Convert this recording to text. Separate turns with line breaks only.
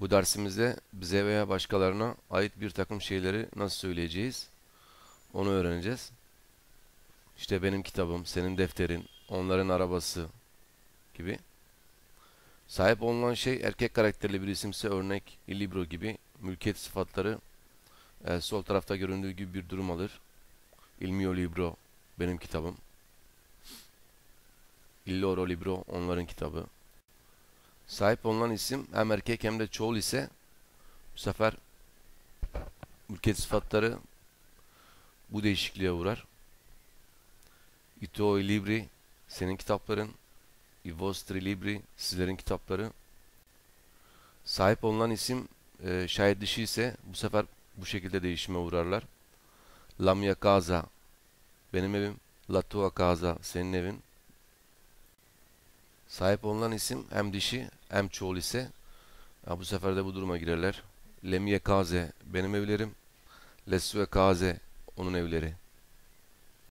Bu dersimizde bize veya başkalarına ait bir takım şeyleri nasıl söyleyeceğiz? Onu öğreneceğiz. İşte benim kitabım, senin defterin, onların arabası gibi. Sahip olunan şey erkek karakterli bir isimse örnek libro gibi mülkiyet sıfatları e, sol tarafta göründüğü gibi bir durum alır. Il mio libro benim kitabım. Il loro libro onların kitabı. Sahip olunan isim hem erkek hem de çoğul ise bu sefer mülkiyet sıfatları bu değişikliğe uğrar. I tuoi libri senin kitapların. I vostri libri sizlerin kitapları. Sahip olunan isim e, şayet dişi ise bu sefer bu şekilde değişime uğrarlar. La mia casa benim evim. La tua casa senin evin. Sahip olunan isim hem dişi hem çoğul ise ya bu sefer de bu duruma girerler. Le mie case benim evlerim. Le sue case onun evleri.